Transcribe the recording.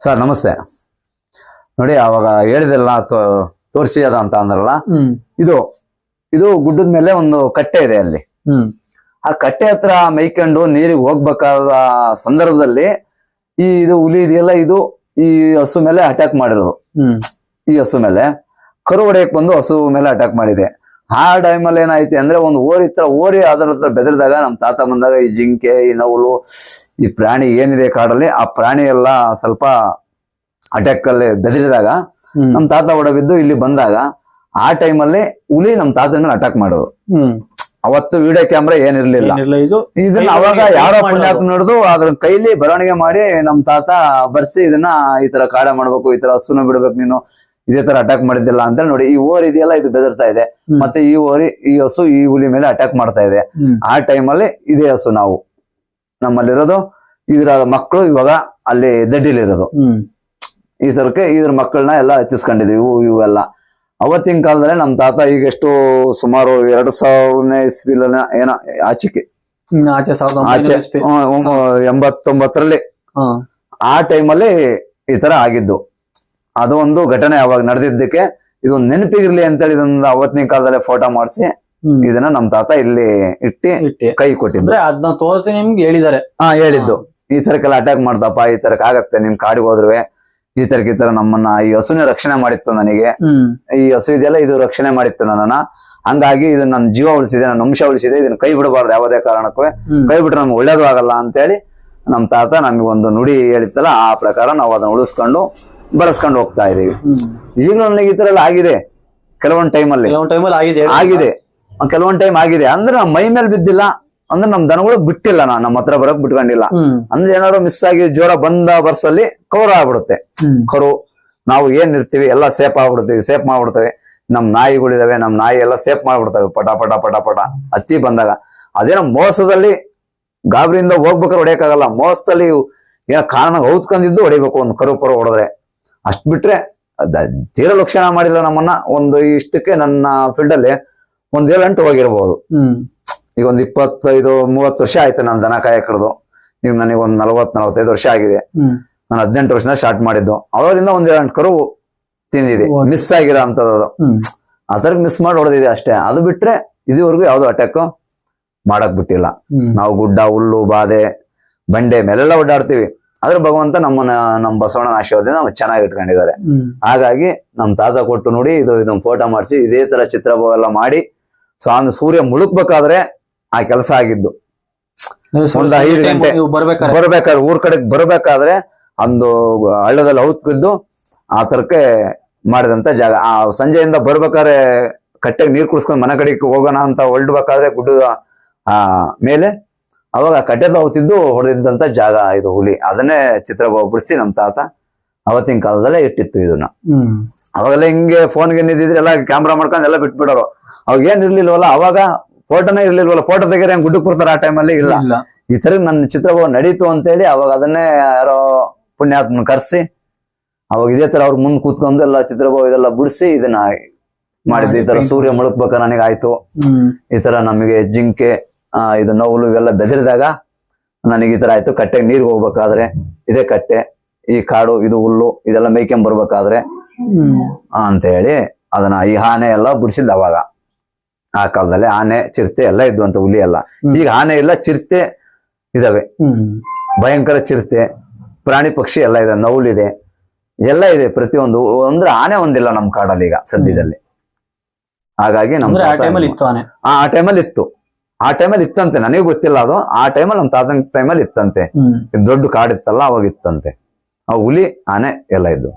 Sir ನಮಸ್ತೆ. ನೋಡಿ ಅವಾಗ ಹೇಳಿದೆಲ್ಲ ತೋರಿಸಿ ಅದ ಅಂತ ಅಂದ್ರಲ್ಲ ಇದು ಇದು ಗುಡ್ಡದ ಮೇಲೆ ಒಂದು ಕಟ್ಟೆ ಇದೆ ಅಲ್ಲಿ. ಹ್ಮ್. ಆ ಕಟ್ಟೆ ಹತ್ರ ಮೈಕೊಂಡು ನೀರಿಗೆ ಹೋಗ್ಬೇಕಾದ ಸಂದರ್ಭದಲ್ಲಿ ಈ ಇದು ಹುಲಿ ಇದೆಯಲ್ಲ ಇದು ಈ ಹಸು ಮೇಲೆ ಅಟ್ಯಾಕ್ ಮಾಡಿರೋದು. ಈ ಹಸು ಮೇಲೆ ಕರು ಹೊಡೆಯಕ್ ಬಂದು ಹಸು ಮೇಲೆ ಅಟ್ಯಾಕ್ ಮಾಡಿದೆ. ಆ ಟೈಮಲ್ಲಿ ಏನಾಯ್ತು ಅಂದ್ರೆ ಒಂದು ಓರಿ ತರ ಓರಿ ಅದರ ಹತ್ರ ಬೆದರಿದಾಗ ನಮ್ಮ ತಾತ ಬಂದಾಗ ಈ ಜಿಂಕೆ ಈ ನವಲು ಈ ಪ್ರಾಣಿ ಏನಿದೆ ಕಾಡಲ್ಲಿ? ಆ ಪ್ರಾಣಿ ಎಲ್ಲ ಸ್ವಲ್ಪ ಅಟ್ಯಾಕ್ ಅಲ್ಲಿ ಬೆದರಿದಾಗ ನಮ್ಮ ನಮ್ ತಾತ ಹೊಡಬಿದ್ದು ಇಲ್ಲಿ ಬಂದಾಗ ಆ ಟೈಮಲ್ಲಿ ಹುಲಿ ನಮ್ಮ ತಾತನ ಮೇಲೆ ಅಟ್ಯಾಕ್ ಮಾಡೋದು. ಹ್ಮ್. ಅವತ್ತು ವಿಡಿಯೋ ಕ್ಯಾಮ್ರಾ ಏನಿರ್ಲಿಲ್ಲ. ಇದನ್ನ ಅವಾಗ ಯಾರೋ ಪುಣ್ಯಾತ್ ನಡೆದು ಅದ್ರ ಕೈಲಿ ಬರವಣಿಗೆ ಮಾಡಿ ನಮ್ ತಾತ ಬರ್ಸಿ ಇದನ್ನ ಈ ತರ ಕಾಡ ಮಾಡ್ಬೇಕು ಈ ತರ ಹಸುನ ಬಿಡ್ಬೇಕು ನೀನು. ಇದೇ ತರ ಅಟ್ಯಾಕ್ ಮಾಡಿದ್ದಿಲ್ಲ ಅಂತ ನೋಡಿ ಈ ಓರಿ ಇದೆಯಲ್ಲ ಇದು ಬೆದರ್ತಾ ಇದೆ. ಮತ್ತೆ ಈ ಓರಿ ಈ ಹಸು ಈ ಹುಲಿ ಮೇಲೆ ಅಟ್ಯಾಕ್ ಮಾಡ್ತಾ ಇದೆ. ಆ ಟೈಮಲ್ಲಿ ಇದೇ ಹಸು ನಾವು. ನಮ್ಮಲ್ಲಿರೋದು ಇದ್ರ ಮಕ್ಕಳು ಇವಾಗ ಅಲ್ಲಿ ದಡ್ಡಿಲಿರೋದು. ಈ ತರಕ್ಕೆ ಇದ್ರ ಮಕ್ಕಳನ್ನ ಎಲ್ಲ ಹೆಚ್ಚಿಸ್ಕೊಂಡಿದ್ವಿ ಇವು ಇವೆಲ್ಲ ಅವತ್ತಿನ ಕಾಲದಲ್ಲಿ ನಮ್ ತಾತ ಈಗ ಎಷ್ಟು ಸುಮಾರು ಎರಡು ಸಾವಿರನೇ ಇಸ್ವಿಲ ಏನೋ ಆಚಿಕೆ ಹ್ಮ್, ಆಚೆ ಸಾವಿರದ ಆಚೆ ಒಂಬೈನೂರ ಇಸ್ವಿ. ಹ್ಮ್, ಒಂಬ- ಎಂಬತ್ತೊಂಬತ್ತರಲ್ಲಿ. ಆ ಟೈಮಲ್ಲಿ ಈ ತರ ಆಗಿದ್ದು. ಅದು ಒಂದು ಘಟನೆ ಅವಾಗ ನಡೆದಿದ್ದಕ್ಕೆ ಇದು ನೆನಪಿಗಿರ್ಲಿ ಅಂತೇಳಿ ಇದೊಂದು ಅವತ್ತಿನ ಕಾಲದಲ್ಲೇ ಫೋಟೋ ಮಾಡಿಸಿ ಇದನ್ನ ನಮ್ ತಾತ ಇಲ್ಲಿ ಇಟ್ಟಿ. ಕೈ ಕೊಟ್ಟಿದ್ರೆ ಅದನ್ನ ತೋರಿಸಿ ನಿಮ್ಗೆ ಹೇಳಿದಾರೆ ಹಾ ಹೇಳಿದ್ದು. ಈ ತರಕ್ಕೆಲ್ಲ ಅಟ್ಯಾಕ್ ಮಾಡ್ದಪ್ಪ ಈ ತರಕ್ ಆಗತ್ತೆ ನಿಮ್ ಕಾಡಿಗೆ ಹೋದ್ರುವೆ. ಈ ತರಕ್ ಈ ತರ ನಮ್ಮನ್ನ ಈ ಹಸುನೇ ರಕ್ಷಣೆ ಮಾಡಿತ್ತು ನನಗೆ. ಈ ಹಸು ಇದೆಯಲ್ಲ ಇದು ರಕ್ಷಣೆ ಮಾಡಿತ್ತು ನನ್ನ ಹಂಗಾಗಿ ಇದು ನನ್ನ ಜೀವ ಉಳಿಸಿದೆ ನನ್ನ ಅಂಶ ಉಳಿಸಿದೆ ಇದನ್ನ ಕೈ ಬಿಡಬಾರ್ದು ಯಾವುದೇ ಕಾರಣಕ್ಕೂ. ಕೈ ಬಿಟ್ರೆ ನಮ್ಗೆ ಒಳ್ಳೇದು ಆಗಲ್ಲ ಅಂತೇಳಿ ನಮ್ ತಾತ ನಮಗೆ ಒಂದು ನುಡಿ ಹೇಳಿತ್ತಲ್ಲ ಆ ಪ್ರಕಾರ ನಾವು ಅದನ್ನ ಉಳಿಸ್ಕೊಂಡು ಬಳಸ್ಕೊಂಡು ಹೋಗ್ತಾ ಇದೀವಿ. ಈಗ ಈಗಲೂ ನನಗೆ ಈ ತರ ಎಲ್ಲ ಆಗಿದೆ. ಕೆಲವೊಂದ್ ಟೈಮಲ್ಲಿ ಕೆಲವೊಂದ್ ಟೈಮಲ್ಲಿ ಆಗಿದೆ ಆಗಿದೆ. ಕೆಲವೊಂದ್ ಟೈಮ್ ಆಗಿದೆ. ಅಂದ್ರೆ ನಮ್ಮ ಮೈ ಮೇಲೆ ಬಿದ್ದಿಲ್ಲ. ಅಂದ್ರೆ ನಮ್ ದನಗಳು ಬಿಟ್ಟಿಲ್ಲ ನಾ ನಮ್ಮ ಹತ್ರ ಬರಕ್ ಬಿಟ್ಕೊಂಡಿಲ್ಲ. ಅಂದ್ರೆ ಏನಾದ್ರು ಮಿಸ್ ಆಗಿ ಜ್ವರ ಬಂದ ಬರ್ಸಲ್ಲಿ ಕವರ್ ಆಗ್ಬಿಡುತ್ತೆ. ಕರು ನಾವು ಏನ್ ಇರ್ತೀವಿ ಎಲ್ಲ ಸೇಫ್ ಆಗ್ಬಿಡ್ತೀವಿ ಸೇಫ್ ಮಾಡ್ಬಿಡ್ತೇವೆ. ನಮ್ ನಾಯಿಗಳಿದಾವೆ ನಮ್ ನಾಯಿ ಎಲ್ಲ ಸೇಫ್ ಮಾಡ್ಬಿಡ್ತವೆ. ಪಟ ಪಟ ಪಟ ಪಟ. ಹತ್ತಿ ಬಂದಾಗ. ಅದೇನೋ ಮೋಸದಲ್ಲಿ ಗಾಬರಿಯಿಂದ ಹೋಗ್ಬೇಕಾದ್ರೆ ಹೊಡೆಯಕ್ಕಾಗಲ್ಲ. ಮೋಸದಲ್ಲಿ ಏನೋ ಕಾರಣ ಹೌದ್ಕೊಂಡಿದ್ದು ಹೊಡಿಬೇಕು. ಒಂದು ಕರು ಪರು ಹೊಡೆದ್ರೆ. ಅಷ್ಟ್ ಬಿಟ್ರೆ ತೀರ ಲಕ್ಷಣ ಮಾಡಿಲ್ಲ ನಮ್ಮನ್ನ. ಒಂದು ಇಷ್ಟಕ್ಕೆ ನನ್ನ ಫೀಲ್ಡ್ ಅಲ್ಲಿ ಒಂದ್ ಏಳು ಎಂಟು ಹೋಗಿರ್ಬೋದು. ಹ್ಮ್. ಈಗ ಒಂದ್ ಇಪ್ಪತ್ತೈದು ಮೂವತ್ತು ವರ್ಷ ಆಯ್ತು ನನ್ನ ದನ ಕಾಯ ಕಡ್ದು. ಈಗ ನನಗೆ ಒಂದ್ ನಲವತ್ ನಲವತ್ತೈದು ವರ್ಷ ಆಗಿದೆ. ನಾನು ಹದಿನೆಂಟು ವರ್ಷದಿಂದ ಸ್ಟಾರ್ಟ್ ಮಾಡಿದ್ದು. ಅವರಿಂದ ಒಂದ್ ಏಳು ಎಂಟು ಕರು ತಿಂದಿದೆ. ಮಿಸ್ ಆಗಿರೋ ಅಂತದ್ದು. ಅದ್ರ ಮಿಸ್ ಮಾಡಿ ಹೊಡೆದಿದೆ ಅಷ್ಟೇ. ಅದು ಬಿಟ್ರೆ ಇದುವರೆಗೂ ಯಾವ್ದು ಅಟ್ಯಾಕ್ ಮಾಡಕ್ ಬಿಟ್ಟಿಲ್ಲ. ನಾವು ಗುಡ್ಡ ಹುಲ್ಲು ಬಾಧೆ ಬಂಡೆ ಮೇಲೆಲ್ಲ ಓಡಾಡ್ತೀವಿ. ಆದ್ರೆ ಭಗವಂತ ನಮ್ಮನ್ನ ನಮ್ಮ ಬಸವಣ್ಣನ ಆಶೀರ್ವಾದದಿಂದ ನಾವು ಚೆನ್ನಾಗಿ ಇಟ್ಕೊಂಡಿದ್ದಾರೆ. ಹಾಗಾಗಿ ನಮ್ ತಾತ ಕೊಟ್ಟು ನೋಡಿ ಇದು ಇದನ್ನ ಫೋಟೋ ಮಾಡಿಸಿ ಇದೇ ತರ ಚಿತ್ರ ಎಲ್ಲ ಮಾಡಿ ಸ್ವಾಮಿ ಸೂರ್ಯ ಮುಳುಗ್ಬೇಕಾದ್ರೆ ಆ ಕೆಲಸ ಆಗಿದ್ದು. ಒಂದು ಐದು ಗಂಟೆ. ಬರ್ಬೇಕಾದ್ರೆ. ಊರ್ ಕಡೆಗೆ ಬರ್ಬೇಕಾದ್ರೆ ಒಂದು ಹಳ್ಳದಲ್ಲಿ ಔತ್ಕಿದ್ದು ಆ ತರಕ್ಕೆ ಮಾಡಿದಂತ ಜಾಗ. ಆ ಸಂಜೆಯಿಂದ ಬರ್ಬೇಕಾದ್ರೆ ಕಟ್ಟೆಗೆ ನೀರ್ ಕುಡಿಸ್ಕೊಂಡು ಮನೆ ಕಡೆಗೆ ಹೋಗೋಣ ಅಂತ ಹೊರಡ್ಬೇಕಾದ್ರೆ ಗುಡ್ಡದ ಆ ಮೇಲೆ ಅವಾಗ ಕಟ್ಟೆ ತಗೋತಿದ್ದು ಹೊಡೆದಿದ್ದಂತ ಜಾಗ ಇದು ಹುಲಿ. ಅದನ್ನೇ ಚಿತ್ರ ಬಿಡಿಸಿ ನಮ್ ತಾತ ಅವತ್ತಿನ ಕಾಲದಲ್ಲೇ ಇಟ್ಟಿತ್ತು ಇದನ್ನ. ಅವಾಗೆಲ್ಲ ಹಿಂಗೆ ಫೋನ್ಗೆ ನಿಂತಿದ್ರೆ ಎಲ್ಲ ಕ್ಯಾಮ್ರಾ ಮಾಡ್ಕೊಂಡು ಎಲ್ಲ ಬಿಟ್ಬಿಡೋರು. ಅವಾಗ ಏನ್ ಇರ್ಲಿಲ್ವಲ್ಲ ಅವಾಗ ಫೋಟೋನೇ ಇರ್ಲಿಲ್ವಲ್ಲ ಫೋಟೋ ತೆಗಿದ್ರೆ ಹೆಂಗ್ ಗುಡ್ಡಕ್ಕೆ ಬರ್ತಾರೆ ಆ ಟೈಮಲ್ಲಿ ಇಲ್ಲ. ಈ ತರ ನನ್ನ ಚಿತ್ರಭಾವ ನಡೀತು ಅಂತೇಳಿ ಅವಾಗ ಅದನ್ನೇ ಯಾರೋ ಪುಣ್ಯಾತ್ಮನ ಕರ್ಸಿ ಅವಾಗ ಇದೇ ತರ ಅವ್ರ ಮುಂದ್ ಕೂತ್ಕೊಂಡು ಎಲ್ಲ ಚಿತ್ರಭಾವ ಇದೆಲ್ಲ ಬಿಡಿಸಿ ಇದನ್ನ ಮಾಡಿದ್ದು. ಈ ತರ ಸೂರ್ಯ ಮುಳುಗ್ಬೇಕ ನನಗೆ ಆಯ್ತು ಈ ತರ ನಮಗೆ ಜಿಂಕೆ ಇದು ನೋವು ಇವೆಲ್ಲ ಬೆದರಿದಾಗ ನನಗೆ ಈ ತರ ಆಯ್ತು. ಕಟ್ಟೆಗೆ ನೀರ್ಗೆ ಹೋಗ್ಬೇಕಾದ್ರೆ ಇದೇ ಕಟ್ಟೆ ಈ ಕಾಡು ಇದು ಹುಲ್ಲು ಇದೆಲ್ಲ ಮೇಯ್ಕೊಂಡ್ ಬರ್ಬೇಕಾದ್ರೆ ಅಂತ ಹೇಳಿ ಅದನ್ನ ಈ ಆನೆ ಎಲ್ಲ ಬಿಡಿಸಿದ್ ಅವಾಗ. ಆ ಕಾಲದಲ್ಲಿ ಆನೆ ಚಿರತೆ ಎಲ್ಲ ಇದ್ವು ಅಂತ ಹುಲಿ ಎಲ್ಲ. ಈಗ ಆನೆ ಇಲ್ಲ ಚಿರತೆ ಇದಾವೆ. ಭಯಂಕರ ಚಿರತೆ ಪ್ರಾಣಿ ಪಕ್ಷಿ ಎಲ್ಲ ಇದೆ ನೌಲಿದೆ ಎಲ್ಲ ಇದೆ ಪ್ರತಿಯೊಂದು. ಅಂದ್ರೆ ಆನೆ ಒಂದಿಲ್ಲ ನಮ್ ಕಾಡಲ್ಲಿ ಈಗ ಸದ್ಯದಲ್ಲಿ. ಹಾಗಾಗಿ ನಮ್ ಅಂದ್ರೆ ಆ ಟೈಮಲ್ಲಿ ಇತ್ತು. ಆ ಟೈಮಲ್ಲಿ ಇತ್ತಂತೆ. ನನಗೆ ಗೊತ್ತಿಲ್ಲ ಅದು. ಆ ಟೈಮಲ್ಲಿ ನಮ್ ತಾತನ ಟೈಮಲ್ಲಿ ಇತ್ತಂತೆ. ದೊಡ್ಡ ಕಾಡಿತ್ತಲ್ಲ ಅವಾಗ ಇತ್ತಂತೆ. ಆ ಹುಲಿ ಆನೆ ಎಲ್ಲ ಇದ್ದು